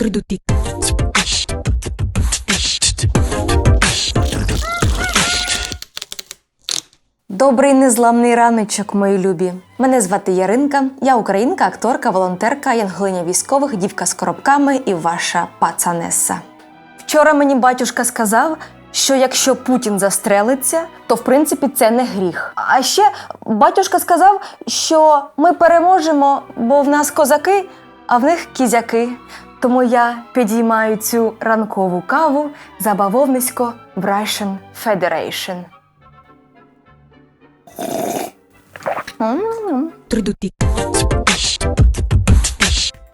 Трудути. Добрий незламний раночок, мої любі. Мене звати Яринка. Я українка, акторка, волонтерка, янглиня військових, дівка з коробками і ваша пацанеса. Вчора мені батюшка сказав, що якщо Путін застрелиться, то в принципі це не гріх. А ще батюшка сказав, що ми переможемо, бо в нас козаки, а в них кізяки. Тому я підіймаю цю ранкову каву за бавовнисько Russian Federation.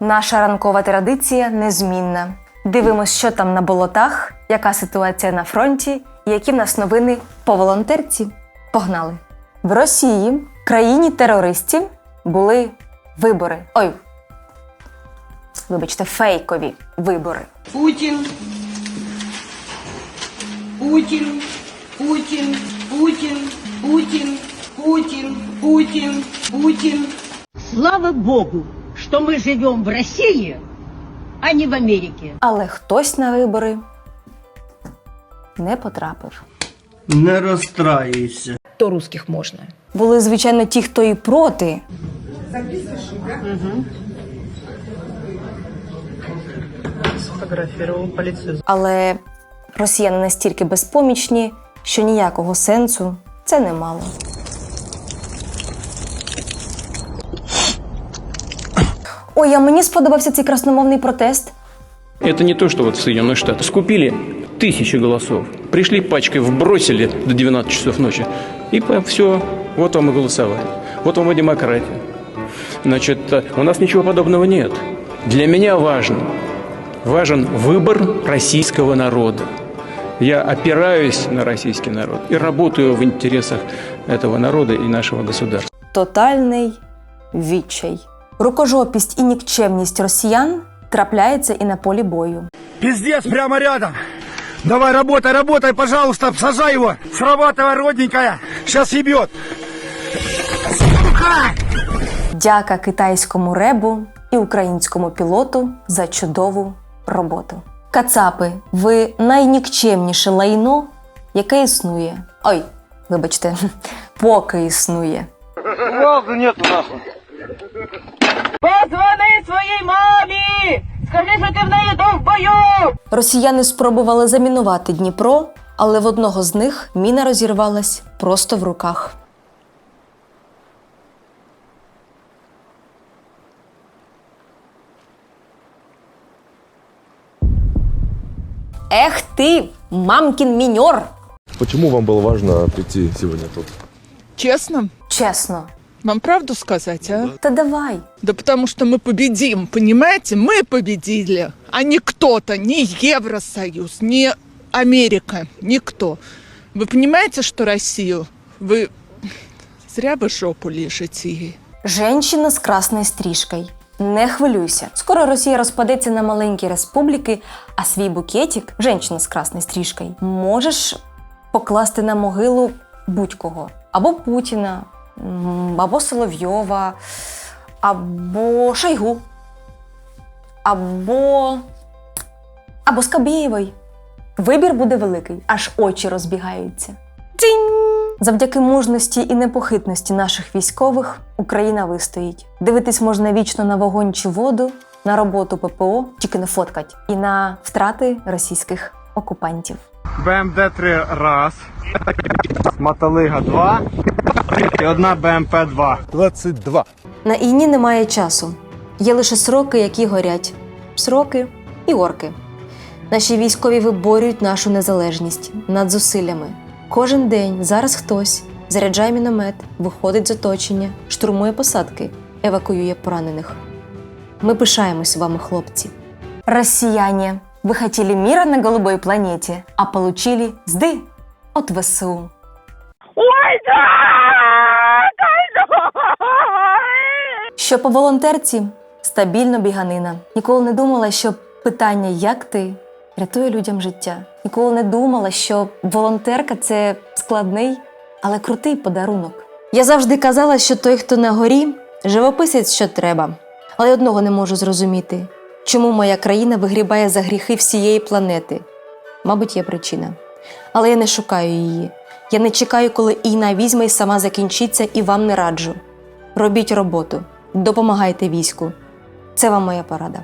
Наша ранкова традиція незмінна. Дивимось, що там на болотах, яка ситуація на фронті, і які в нас новини по волонтерці. Погнали! В Росії, країні терористів, були вибори. Ой, вибачте, фейкові вибори. Путин, Путин, Путин, Путин, Путин, Путин, Путин, Путин. Слава Богу, что мы живем в России, а не в Америке. Але хтось на вибори не потрапив. Не розстраюйся. до русских можно. Були, звичайно, ті, хто і проти, Сфотографировал полицию. але росіяни настільки безпомічні, що ніякого сенсу це не мало. Ой, а мені сподобався цей красномовний протест. Это не то, что вот в Соединенных Штатах. Скупили тысячи голосов, пришли пачкой, вбросили до 12 часов ночи. И все, вот вам и голосовали. Вот вам и демократия. Значит, э, у нас ничего подобного нет. Для меня важно, важен выбор российского народа. Я опираюсь на российский народ и работаю в интересах этого народа и нашего государства. Тотальний відчай. Рукожопість і нікчемність росіян трапляється і на полі бою. Пиздец прямо рядом. Давай, работай, работай, пожалуйста, сажай его. Срабатывай, родненькая. Сейчас ебет. Дяка китайському ребу і українському пілоту за чудову роботу. Кацапи, ви найнікчемніше лайно, яке існує. Ой, вибачте, поки існує. Позвони своїй мамі! Скажи, що ти в неї до в бою! Росіяни спробували замінувати Дніпро, але в одного з них міна розірвалась просто в руках. Ех ти, мамкін міньор! Почему вам было важно прийти сегодня тут? Честно? Чесно, Вам правду сказать, а? та давай. Да потому что мы победим, понимаете? Мы победили, а не кто-то, не Евросоюз, не Америка, никто. Вы понимаете, что Россию вы зря вы жопу лежите ей. Женщина з красною стрижкою. Не хвилюйся. Скоро Росія розпадеться на маленькі республіки, а свій букетик, женщина з красною стрижкою, можеш покласти на могилу будь-кого. Або Путіна, або Соловйова, або Шойгу, або. або Скабєєвої. Вибір буде великий, аж очі розбігаються. Дзінь! Завдяки мужності і непохитності наших військових Україна вистоїть. Дивитись можна вічно на вогонь чи воду, на роботу ППО, тільки не фоткать, і на втрати російських окупантів. БМД-3 раз. Мотолига 2. І одна БМП-2. 22. На війні немає часу. Є лише сроки, які горять. Сроки і орки. Наші військові виборюють нашу незалежність над зусиллями. Кожен день зараз хтось заряджає міномет, виходить з оточення, штурмує посадки, евакуює поранених. Ми пишаємось вами, хлопці. Россияне, вы хотели мира на голубой планете, а получили сды от ВСУ. Що по волонтерці стабільно біганина. Ніколи не думала, що питання як ти рятує людям життя. Ніколи не думала, що волонтерка це складний, але крутий подарунок. Я завжди казала, що той, хто на горі, живописець, що треба. Але одного не можу зрозуміти: Чому моя країна вигрібає за гріхи всієї планети? Мабуть, є причина. Але я не шукаю її. Я не чекаю, коли війна візьме і сама закінчиться, і вам не раджу. Робіть роботу, допомагайте війську. Це вам моя порада.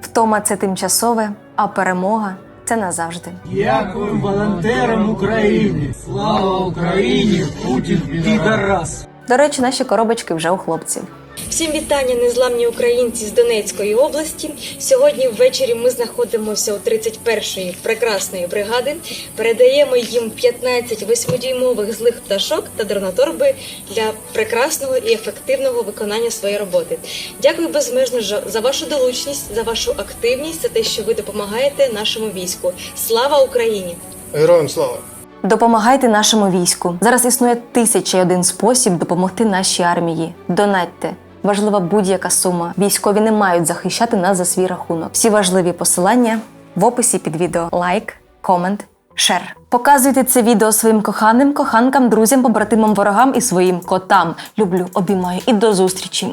Втома це тимчасове, а перемога це назавжди. Дякую волонтерам України. Слава Україні! Путін підарас! До речі, наші коробочки вже у хлопців. Всім вітання, незламні українці з Донецької області. Сьогодні ввечері ми знаходимося у 31-ї прекрасної бригади. Передаємо їм 15 восьмидюймових злих пташок та дроноторби для прекрасного і ефективного виконання своєї роботи. Дякую безмежно за вашу долучність, за вашу активність, за те, що ви допомагаєте нашому війську. Слава Україні! Героям слава! Допомагайте нашому війську. Зараз існує тисяча і один спосіб допомогти нашій армії. Донатьте. Важлива будь-яка сума. Військові не мають захищати нас за свій рахунок. Всі важливі посилання в описі під відео. Лайк, комент, шер. Показуйте це відео своїм коханим, коханкам, друзям, побратимам, ворогам і своїм котам. Люблю, обіймаю і до зустрічі.